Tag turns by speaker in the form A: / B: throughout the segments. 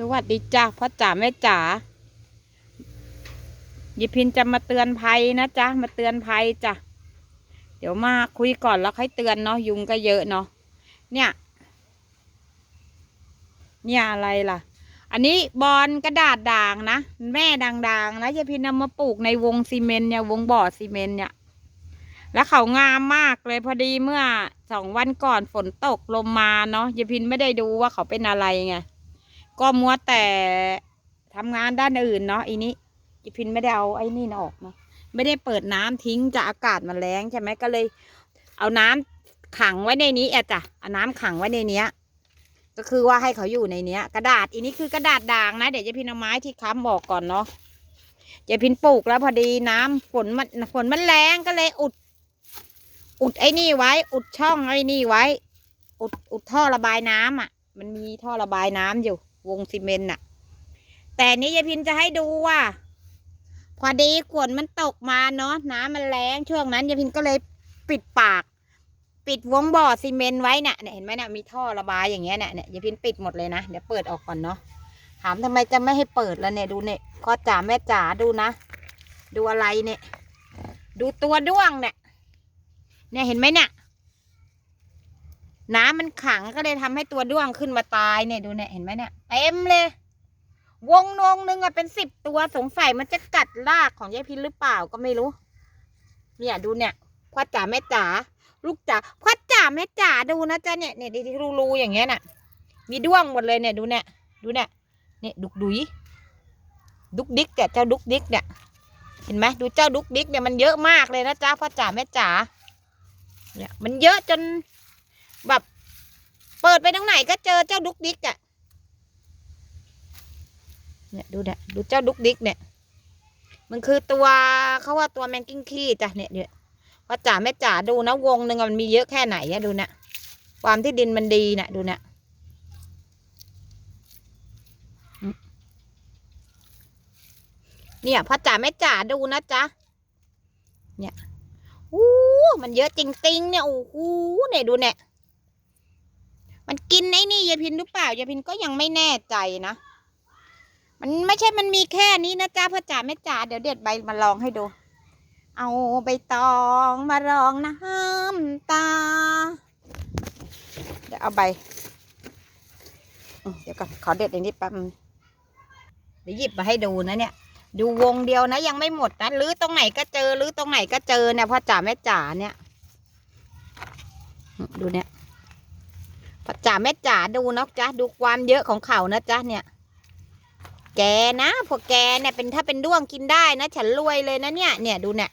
A: สวัสดีจ้าพ่อจ๋าแม่จ๋ายิพินจะมาเตือนภัยนะจ๊ะมาเตือนภัยจ้ะเดี๋ยวมาคุยก่อนแล้วค่อยเตือนเนาะยุงก็เยอะเนาะเนี่ย เนี่ยอะไรล่ะ อันนี้บอลกระดาษด่างนะแม่ด่างๆนะยายพินนำมาปลูกในวงซีเมนต์เนี่ยวงบ่อซีเมนต์เนี่ย แล้วเขางามมากเลยพอดีเมื่อสองวันก่อนฝนตกลมมาเนาะยายพินไม่ได้ดูว่าเขาเป็นอะไรไง ก็มัวแต่ทำงานด้านอื่นเนาะอีนี้ยายพินไม่ได้เอาไอ้นี่ออกเนาะไม่ได้เปิดน้ำทิ้งจะอากาศมันแรงใช่ไหมก็เลย เอาน้ำขังไว้ในนี้อะจ้ะเอาน้ำขังไว้ในเนี้ย ก็คือว่าให้เขาอยู่ในเนี้ย กระดาษอีนี้คือกระดาษด่างนะเดี๋ยวยายพินเอาไม้ที่ค้ำบอกก่อนเนาะยายพินปลูกแล้วพอดีน้ำฝนมันฝนมันแรงก็เลยอุด อุดไอ้นี่ไว้ อุดช่องไอ้นี่ไว้ อุดอุดท่อระบายน้ำอะ มันมีท่อระบายน้ำอยู่ วงซีเมนต์น่ะ แต่นี้ยายพินจะให้ดูว่า พอดีฝนมันตกมาเนาะน้ำมันแรงช่วงนั้นยายพินก็เลยปิดปาก ปิดวงบ่อซีเมนต์ไว้น่ะเนี่ยเห็นไหมน่ะมีท่อระบายอย่างเงี้ยน่ะเนี่ยยายพินปิดหมดเลยนะเดี๋ยวเปิดออกก่อนเนาะถามทำไมจะไม่ให้เปิดแล้วเนี่ยดูเนี่ยพ่อจ๋าแม่จ๋าดูนะ ดูอะไรเนี่ย ดูตัวด้วงเนี่ยเนี่ยเห็นไหมเนี่ย น้ำมันขังก็เลยทำให้ตัวด้วงขึ้นมาตายเนี่ยดูเนี่ยเห็นไหมเนี่ยเต็มเลย วงนงหนึ่งอะเป็นสิบตัวสงสัยมันจะกัดรากของยายพินหรือเปล่าก็ไม่รู้ เนี่ยดูเนี่ยพ่อจ๋าแม่จ๋าลูกจ๋าพ่อจ๋าแม่จ๋าดูนะจ๊ะเนี่ยเนี่ยที่รูอย่างเงี้ยน่ะ มีด้วงหมดเลยเนี่ยดูเนี่ยดูเนี่ยเนี่ยดุกดุยดุกดิกแต่เจ้าดุกดิกเนี่ยเห็นไหมดูเจ้าดุกดิกเนี่ยมันเยอะมากเลยนะจ๊ะพ่อจ๋าแม่จ๋าเนี่ยมันเยอะจน แบบ เปิดไปทางไหนก็เจอเจ้าดุกดิกอะ่ะเนี่ยดูเนี่ยดูเจ้าดุกดิกเนี่ย มันคือตัวเขาว่าตัวแมงกิ้งขี้จ้ะเนี่ยเนี่ยพ่อจ๋าแม่จ๋าดูนะวงหนึ่งมันมีเยอะแค่ไหนอะดูนะความที่ดินมันดีนะดูนะเนี่ยพ่อจ๋าแม่จ๋าดูนะจ๊ะเนี่ยอู้มันเยอะจริงๆเนี่ยโอ้โหเนี่ยดูเนี่ย มันกินไอ้นี่ยายพินหรือเปล่ายายพินก็ยังไม่แน่ใจนะ มันไม่ใช่มันมีแค่นี้นะจ๊ะพ่อจ๋าแม่จ๋าเดี๋ยวเด็ดใบมาลองให้ดู เอาใบตองมารองน้ำตา เดี๋ยวเอาใบเดี๋ยวก่อนขอเด็ดอันนี้แป๊บเดี๋ยวหยิบมาให้ดูนะเนี่ย ดูวงเดียวนะยังไม่หมดนะหรือตรงไหนก็เจอหรือตรงไหนก็เจอเนี่ยพ่อจ๋าแม่จ๋าเนี่ย ดูเนี่ย พ่อจ๋าแม่จ๋าดูนะจ๊ะดูความเยอะของเขานะจ๊ะเนี่ย แกนะพวกแกเนี่ยเป็นถ้าเป็นด้วงกินได้นะ ฉันรวยเลยนะเนี่ย เนี่ยดูเนี่ย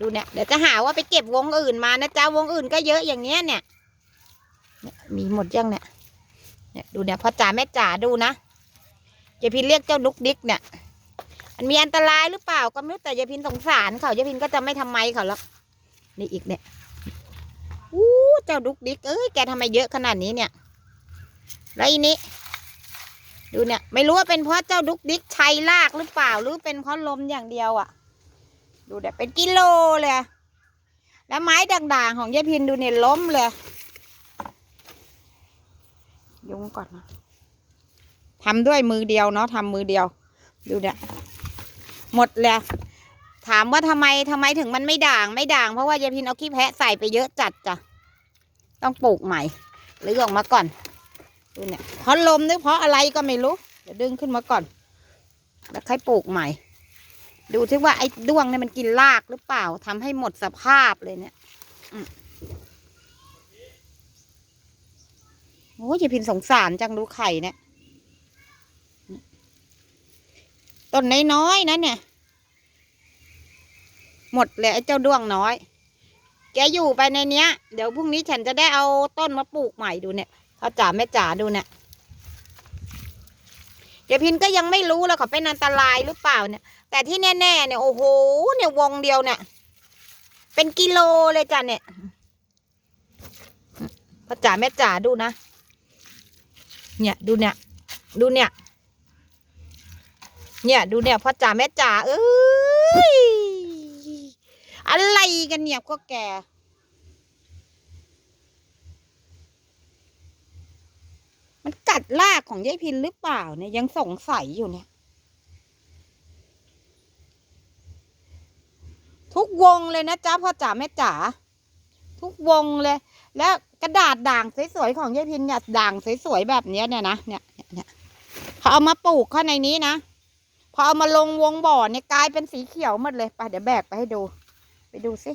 A: ดูเนี่ยเดี๋ยวจะหาว่าไปเก็บวงอื่นมานะจ๊ะวงอื่นก็เยอะอย่างเงี้ยเนี่ย มีหมดยังเนี่ยเนี่ยดูเนี่ยพ่อจ๋าแม่จ๋าดูนะเจพี่เรียกเจ้าลุกดิกเนี่ยมันมีอันตรายหรือเปล่าก็ไม่รู้แต่ยายพินสงสารเขายายพินก็จะไม่ทำไมเขาหรอกนี่อีกเนี่ย อู้เจ้าดุกดิกเอ้ยแกทำไมเยอะขนาดนี้เนี่ย แล้วอีนี้ดูเนี่ย ไม่รู้ว่าเป็นเพราะเจ้าดุกดิกชัยลากหรือเปล่าหรือเป็นเพราะลมอย่างเดียวอะ่ะ ดูเนี่ยเป็นกิโลเลย แล้วไม้ด่างๆของยายพินดูเนี่ยล้มเลยยุงก่อนนะทำด้วยมือเดียวเนาะทำมือเดียว ดูเนี่ยหมดเลย ถามว่าทำไมทำไมถึงมันไม่ด่างไม่ด่างเพราะว่ายายพินเอาขี้แพะใส่ไปเยอะจัดจ้ะต้องปลูกใหม่หรือออกมาก่อนดูเนี่ยเพราะลมหรือเพราะอะไรก็ไม่รู้เดี๋ยวดึงขึ้นมาก่อน แล้วค่อยปลูกใหม่ ดูที่ว่าไอ้ด้วงเนี่ยมันกินรากหรือเปล่าทำให้หมดสภาพเลยเนี่ยโอ้ยยายพินสงสารจังดูไข่เนี่ยต้นน้อยๆนะเนี่ย หมดเลยไอ้เจ้าด้วงน้อย แกอยู่ไปในเนี้ย เดี๋ยวพรุ่งนี้ฉันจะได้เอาต้นมาปลูกใหม่ดูเนี่ยเขาจ๋าแม่จ๋าดูเนี่ยเดี๋ยวพินก็ยังไม่รู้แล้วเขาเป็นอันตรายหรือเปล่าเนี่ย แต่ที่แน่ๆเนี่ยโอ้โหเนี่ยวงเดียวเนี่ยเป็นกิโลเลยจ้ะเนี่ยพ่อจ๋าแม่จ๋าดูนะ เนี่ยดูเนี่ย ดูเนี่ย เนี่ยดูเนี่ยพ่อจ๋าแม่จ๋าเอ้ย อะไรกันเนี่ยก็แกมันกัดรากของยายพินหรือเปล่าเนี่ยยังสงสัยอยู่เนี่ย ทุกวงเลยนะจ๊ะพ่อจ๋าแม่จ๋าทุกวงเลย แล้วกระดาษด่างสวยๆของยายพินเนี่ยด่างสวยๆแบบเนี้ยเนี่ยนะเนี่ยเนี่ยเขาเอามาปลูกข้างในนี้นะพอเอามาลงวงบ่อเนี่ยกลายเป็นสีเขียวหมดเลยไปเดี๋ยวแบกไปให้ดู ไปดูสิ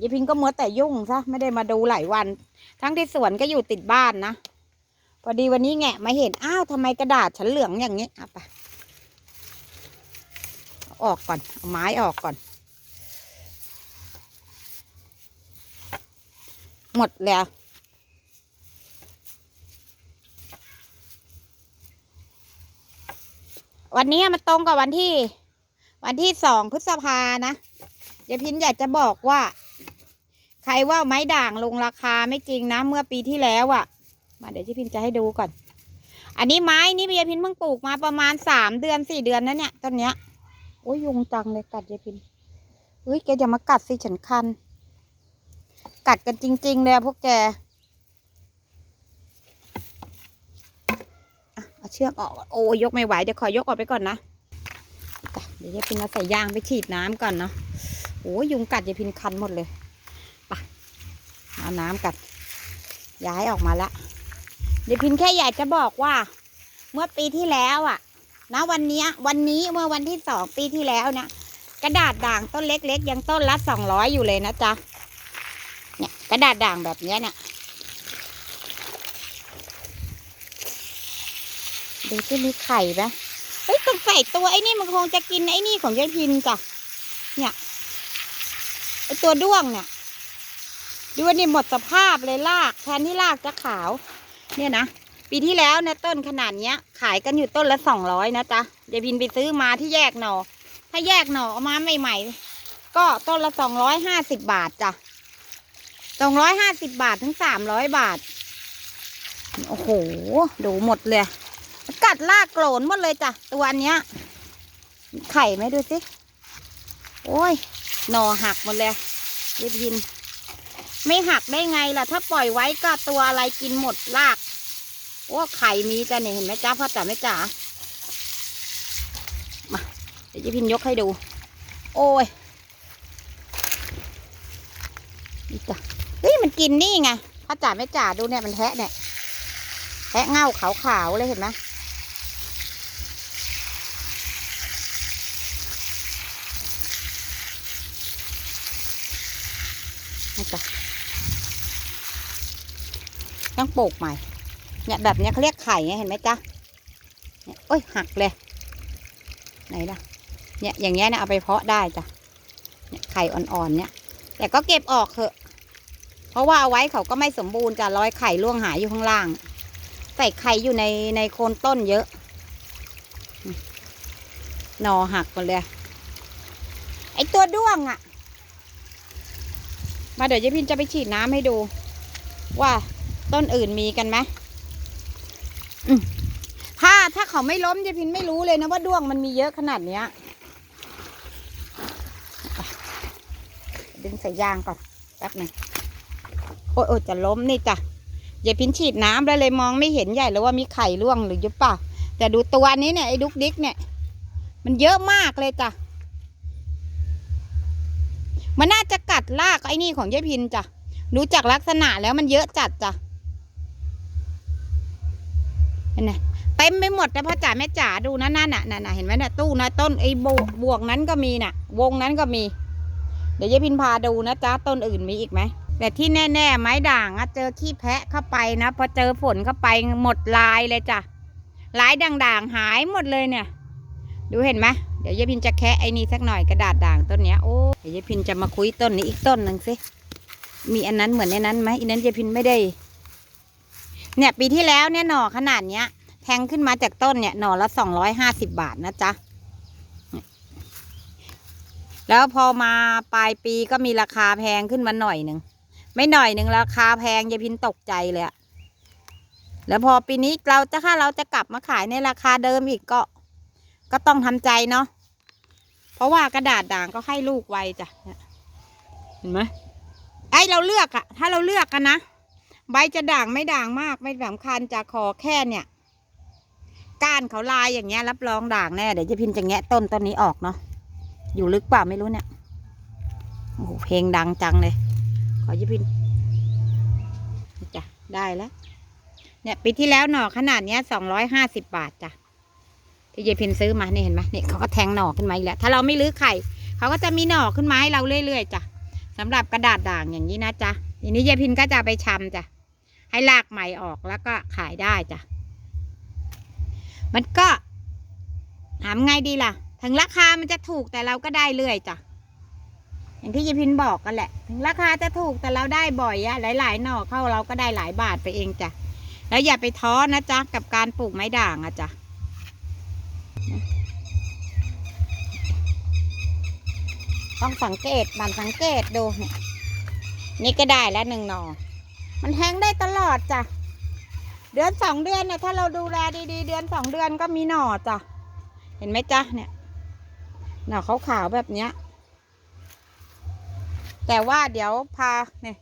A: ยายพินก็มัวแต่ยุ่งซะไม่ได้มาดูหลายวัน ทั้งที่สวนก็อยู่ติดบ้านนะ พอดีวันนี้แงะมาเห็น อ้าวทำไมกระดาษฉันเหลืองอย่างนี้เอาไปอออกก่อนเอาไม้ออกก่อน หมดแล้ววันนี้มันตรงกับวันที่ วันที่สองพฤษภานะยายพินอยากจะบอกว่า ใครว่าไม้ด่างลงราคาไม่จริงนะ เมื่อปีที่แล้วอะ่ะ มาเดี๋ยวยายพินจะให้ดูก่อน อันนี้ไม้นี่ยายพินเพิ่งปลูกมาประมาณสามเดือนสี่เดือนนะเนี่ยต้นเนี้ยโอ้ยยุงจังเลยกัดยายพินเฮ้ยแกอย่ามากัดสิฉันคัน กัดกันจริง ๆ เลยพวกแกเอาเชือกออก โอ้ยกไม่ไหวเดี๋ยวขอยกออกไปก่อนนะ เดี๋ยวยายพินเอาใส่ยางไปฉีดน้ำก่อนเนาะโอ้ยยุงกัดยายพินคันหมดเลยไปเอาน้ำกัดย้ายออกมาละยายพินแค่อยากจะบอกว่า เมื่อปีที่แล้วอะนะวันนี้วันนี้เมื่อวันที่สองปีที่แล้วเนี่ยกระดาษด่างต้นเล็กๆยังต้นละสองร้อยอยู่เลยนะจ๊ะเนี่ยกระดาษด่างแบบนี้เนี่ยดูที่มีไข่ไหม เฮ้ยต้องใส่ตัวไอ้นี่มันคงจะกินไอ้นี่ของยายพินจ้ะเนี่ยไอ้ตัวด้วงเนี่ยดูว่านี่หมดสภาพเลยรากแทนที่รากจะขาว เนี่ยนะปีที่แล้วนี่ยต้นขนาดเนี้ย ขายกันอยู่ต้นละสองร้อยนะจ๊ะยายพินไปซื้อมาที่แยกหนอถ้าแยกหนอเอามาใหม่ๆก็ต้นละสองร้อยห้าสิบบาทจ้ะสองร้อยห้าสิบบาทถึงสามร้อยบาท โอ้โห ดูหมดเลย กัดลากโกรนหมดเลยจ้ะตัวนเนี้ย ไข่ไหมดูสิ โอ้ยหน่อหักหมดเลยเย็บยิน ไม่หักได้ไงล่ะ ถ้าปล่อยไว้ก็ตัวอะไรกินหมดลาก โอ้ไข่มีจ้ะเนี่ยเห็นไหมจ้าพ่อจ๋าแม่จ๋ามาเดี๋ยวเจะพินยกให้ดู โอ้ยนี่จ้ะเฮ้ยมันกินนี่ไงพ่อจ๋าแม่จ๋าดูเนี่ยมันแทะเนี่ยแทะเง่าขาวๆเลยเห็นไหม นี่จ้ะต้องปลูกใหม่ เนี่ยแบบเนี้ยเขาเรียกไข่ไงเห็นไหมจ๊ะเนี่ยโอ้ยหักเลย ไหนล่ะ เนี่ยอย่างเงี้ยเนี่ยเอาไปเพาะได้จ้ะ เนี่ยไข่อ่อนๆเนี่ย แต่ก็เก็บออกเถอะ เพราะว่าเอาไว้เขาก็ไม่สมบูรณ์จะรอยไข่ล่วงหายอยู่ข้างล่าง ใส่ไข่อยู่ในในโคนต้นเยอะ หนอหักหมดเลย ไอตัวด้วงอะ่ะ มาเดี๋ยวยายพินจะไปฉีดน้ำให้ดู ว่าต้นอื่นมีกันไหมมถ้าถ้าเขาไม่ล้มยายพินไม่รู้เลยนะว่าด้วงมันมีเยอะขนาดเนี้ยดึงใส่ยางก่อนแป๊บหนึ่งโอ้ยโอ้จะล้มนี่จ้ะย่าพินฉีดน้ำแล้วเลยมองไม่เห็นใหญ่เลยว่ามีไข่ร่วงหรือยุบเปล่าแต่ดูตัวนี้เนี่ยไอ้ดุกดิกเนี่ย มันเยอะมากเลยจ้ะ มันน่าจะกัดลากไอ้นี่ของยายพินจ้ะดูจากลักษณะแล้วมันเยอะจัดจ้ะเห็นไหมเต็มไปหมดนะพ่อจ๋าแม่จ๋าดูนะนั่นน่ะน่ะน่ะเห็นไหมน่ะตู้นะต้นไอ้บวบวกนั้นก็มีน่ะ วงนั้นก็มี เดี๋ยวยายพินพาดูนะจ๊ะต้นอื่นมีอีกไหมแต่ที่แน่ ๆ ไม้ด่างอะเจอขี้แพะเข้าไปนะพอเจอฝนเข้าไปหมดลายเลยจ้ะลายด่างๆหายหมดเลยเนี่ย ดูเห็นไหม เดี๋ยวยายพินจะแคะไอ้นี่สักหน่อยกระดาษด่างต้นเนี้ยโอ้เดี๋ยวยายพินจะมาคุยต้นนี้อีกต้นหนึ่งสิมีอันนั้นเหมือนในนั้นไหมอันนั้นยายพินไม่ได้ เนี่ยปีที่แล้วเนี่ยหน่อขนาดเนี้ย แทงขึ้นมาจากต้นเนี่ยหน่อละสองร้อยห้าสิบบาทนะจ๊ะแล้วพอมาปลายปีก็มีราคาแพงขึ้นมาหน่อยหนึ่งไม่หน่อยหนึ่งราคาแพงยายพินตกใจเลยอะแล้วพอปีนี้เราจะถ้าเราจะกลับมาขายในราคาเดิมอีกก็ ก็ต้องทำใจเนาะเพราะว่ากระดาษด่างก็ให้ลูกไวจ้ะเห็นไหมไอเราเลือกอะถ้าเราเลือกกันนะใบจะด่างไม่ด่างมากไม่สำคัญจะขอแค่เนี่ย ก้านเขาลายอย่างเงี้ย รับรองด่างแน่เดี๋ยวจะพินจะแงะต้นต้นนี้ออกเนาะอยู่ลึกเปล่าไม่รู้เนี่ยโอ้โหเพลงดังจังเลย ขอจะพินจ้ะได้แล้ว เนี่ยปีที่แล้วหน่อขนาดเนี้ยสองร้อยห้าสิบบาทจ้ะ ที่เยายพินซื้อมานี่เห็นไหมเนี่ยเขาก็แทงหน่อขึ้นมาอีกแล้วถ้าเราไม่รื้อไข่เขาก็จะมีหน่อขึ้นมาให้เราเรื่อยๆจ้ะสำหรับกระดาษด่างอย่างนี้นะจ๊ะทีนี้เยายพินก็จะไปชำจ้ะให้ลากใหม่ออกแล้วก็ขายได้จ้ะมันก็ถามไงดีล่ะ ถึงราคามันจะถูกแต่เราก็ได้เรื่อยจ้ะอย่างที่เยายพินบอกกันแหละ ถึงราคาจะถูกแต่เราได้บ่อยอะหลายๆหน่อเข้าเราก็ได้หลายบาทไปเองจ้ะแล้วอย่าไปท้อนะจ๊ะกับการปลูกไม้ด่างอะจ๊ะ ต้องสังเกตมันสังเกตดูเนี่ยนี่ก็ได้แล้วหนึ่งหนอ มันแทงได้ตลอดจ้ะ เดือนสองเดือนเนี่ยถ้าเราดูแลดีๆ เดือนสองเดือนก็มีหน่อจ้ะ เห็นไหมจ๊ะเนี่ยหน่อขาวๆแบบเนี้ย แต่ว่าเดี๋ยวพาเนี่ย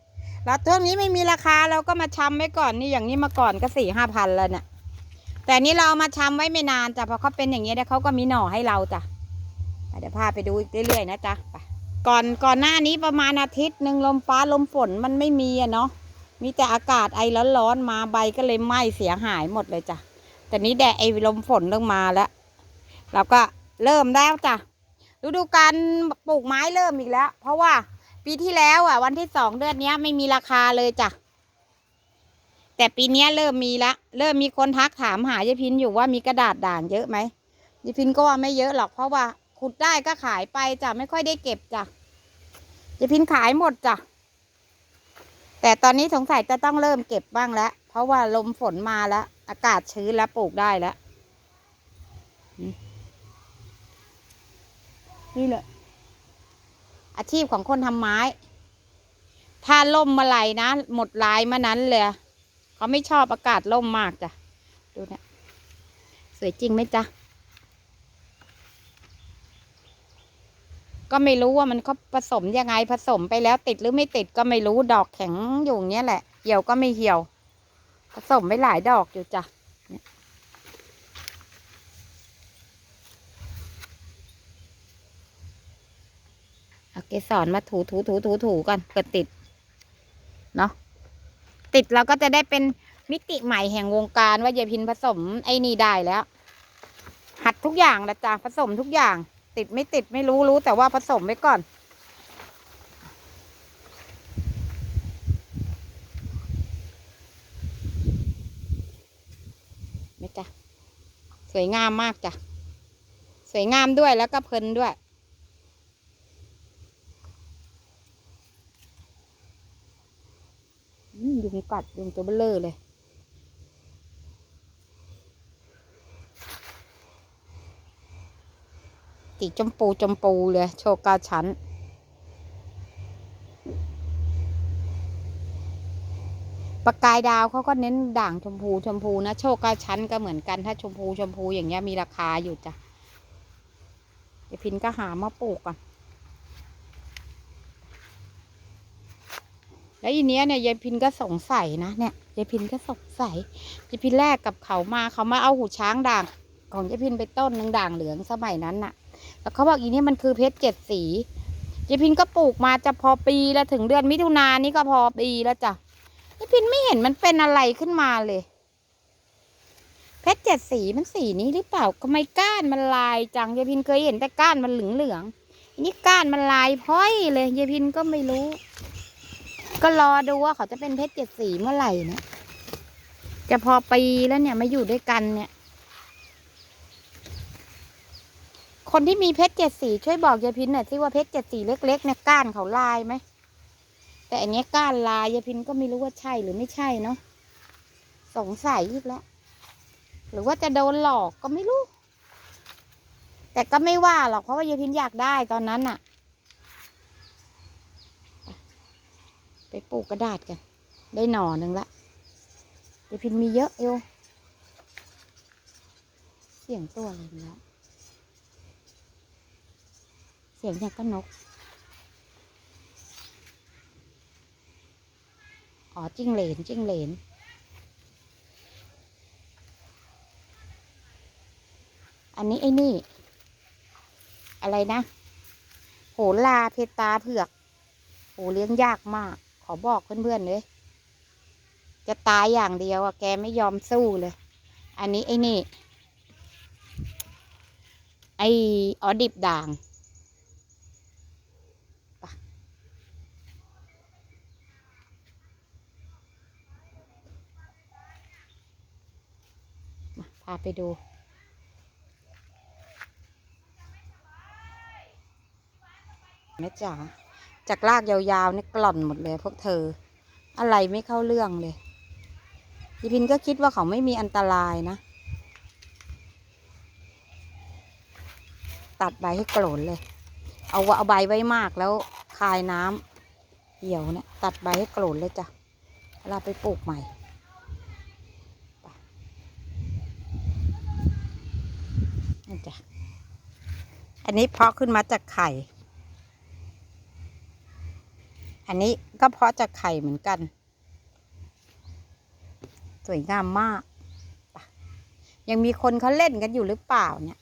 A: แล้วช่วงนี้ไม่มีราคาเราก็มาชำไว้ก่อนนี่อย่างนี้มาก่อนก็สี่ห้าพันแล้วเนี่ย แต่นี้เรามาชำไว้ไม่นานจ้ะพราะเขาเป็นอย่างนี้แล้วเขาก็มีหน่อให้เราจ้ะเดี๋ยวพาไปดูเรื่อยๆนะจ๊ะไปก่อนก่อนหน้านี้ประมาณอาทิตย์หนึ่งลมฟ้าลมฝนมันไม่มีอะเนาะมีแต่อากาศไอร้อนๆมาใบก็เลยไหม้เสียหายหมดเลยจ้ะแต่นี้แดดไอลมฝนเริ่มมาแล้ว เราก็เริ่มแล้วจ้ะฤดูการปลูกไม้เริ่มอีกแล้ว เพราะว่าปีที่แล้วอะ วันที่สองเดือนนี้ไม่มีราคาเลยจ้ะ แต่ปีนี้เริ่มมีละ เริ่มมีคนทักถามหายายพินอยู่ว่ามีกระดาษด่างเยอะไหมยายพินก็ว่าไม่เยอะหรอกเพราะว่า ขุดได้ก็ขายไปจ้ะไม่ค่อยได้เก็บจ้ะยายพินขายหมดจ้ะแต่ตอนนี้สงสัยจะต้องเริ่มเก็บบ้างแล้ว เพราะว่าลมฝนมาแล้ว อากาศชื้นแล้วปลูกได้แล้วนี่แหละอาชีพของคนทำไม้ ถ้าล่มเมื่อไหร่นะ หมดลายเมื่อนั้นเลย เขาไม่ชอบอากาศล่มมากจ้ะ ดูเนะสวยจริงไหมจ๊ะ ก็ไม่รู้ว่ามันเขาผสมยังไงผสมไปแล้วติดหรือไม่ติดก็ไม่รู้ดอกแข็งอยู่เงี้ยแหละ เหี่ยวก็ไม่เหี่ยว ผสมไปหลายดอกอยู่จ้ะเอาเกสรมาถูถูถูถูถูกันเกิดติด เนาะ ติดเราก็จะได้เป็นมิติใหม่แห่งวงการว่ายายพินผสมไอ้นี่ได้แล้ว หัดทุกอย่างละจ้ะผสมทุกอย่าง ติดไม่ติดไม่รู้รู้แต่ว่าผสมไว้ก่อน ไม่จ้ะสวยงามมากจ้ะสวยงามด้วยแล้วก็เพลินด้วย อืม ยุงกัดยุงตัวเบลเลอร์เลยสีชมพูชมพูเลย โชกาชั้นประกายดาวเขาก็เน้นด่างชมพูชมพูนะ โชคกาชั้นก็เหมือนกันถ้าชมพูชมพูอย่างเงี้ยมีราคาอยู่จ้ะเดี๋ยวพินก็หามาปลูกก่อน แล้วอีเนี้ยเนี่ยยายพินก็สงสัยนะเนี่ยยายพินก็สงสัยยายพินแรกกับเขามาเขามาเอาหูช้างด่างของยายพินไปต้นหนึ่งด่างเหลืองสมัยนั้นน่ะ แล้วเขาบอกอีเนี่มันคือเพชรเจ็ดสียายพินก็ปลูกมาจะพอปีแล้วถึงเดือนมิถุนายนนี่ก็พอปีแล้วจ้ะยายพินไม่เห็นมันเป็นอะไรขึ้นมาเลย เพชรเจ็ดสีมันสีนี้หรือเปล่าทำไมก้านมันลายจังยายพินเคยเห็นแต่ก้านมันเหลืองเหลืองอันนี้ก้านมันลายพ้อยเลยยายพินก็ไม่รู้ ก็รอดูว่าเขาจะเป็นเพชรเจ็ดสีเมื่อไหร่นะจะพอปีแล้วเนี่ยมาอยู่ด้วยกันเนี่ย คนที่มีเพชรเจ็ดสีช่วยบอกยายพินหน่อยสิว่าเพชรเจ็ดสีเล็ก ๆ เนี่ยก้านเขาลายไหม แต่อันนี้ก้านลายยายพินก็ไม่รู้ว่าใช่หรือไม่ใช่เนาะ สงสัยอีกแล้ว หรือว่าจะโดนหลอกก็ไม่รู้ แต่ก็ไม่ว่าหรอกเพราะว่ายายพินอยากได้ตอนนั้นน่ะ ปปลูกกระดาษกัน ได้หน่อหนึ่งละยายพินมีเยอะเอวเสียงตัวอะไรอีกแล้วเสียงอย่างก็นก อ๋อจิ้งเหลนจิ้งเหลนอันนี้ไอ้นี่ อะไรนะ โหลาเพตาเผือกโหเลี้ยงยากมาก ขอบอกเพื่อนๆเลย จะตายอย่างเดียวอะแกไม่ยอมสู้เลย อันนี้ไอ้นี่ ไอ้ออดิบด่างไปพาไปดูแม่จ๋า จากลากยาวๆนี่กล่อนหมดเลยพวกเธอ อะไรไม่เข้าเรื่องเลยยีพินก็คิดว่าเขาไม่มีอันตรายนะ ตัดใบให้โกรนเลย เอาเอาใบไว้มากแล้วคายน้ำเหี่ยวเนี่ย ตัดใบให้โกรนเลยจ้ะเราไปปลูกใหม่นี่จ้ะอันนี้เพาะขึ้นมาจากไข่ อันนี้ก็เพาะจากไข่เหมือนกัน สวยงามมาก ยังมีคนเขาเล่นกันอยู่หรือเปล่าเนี่ย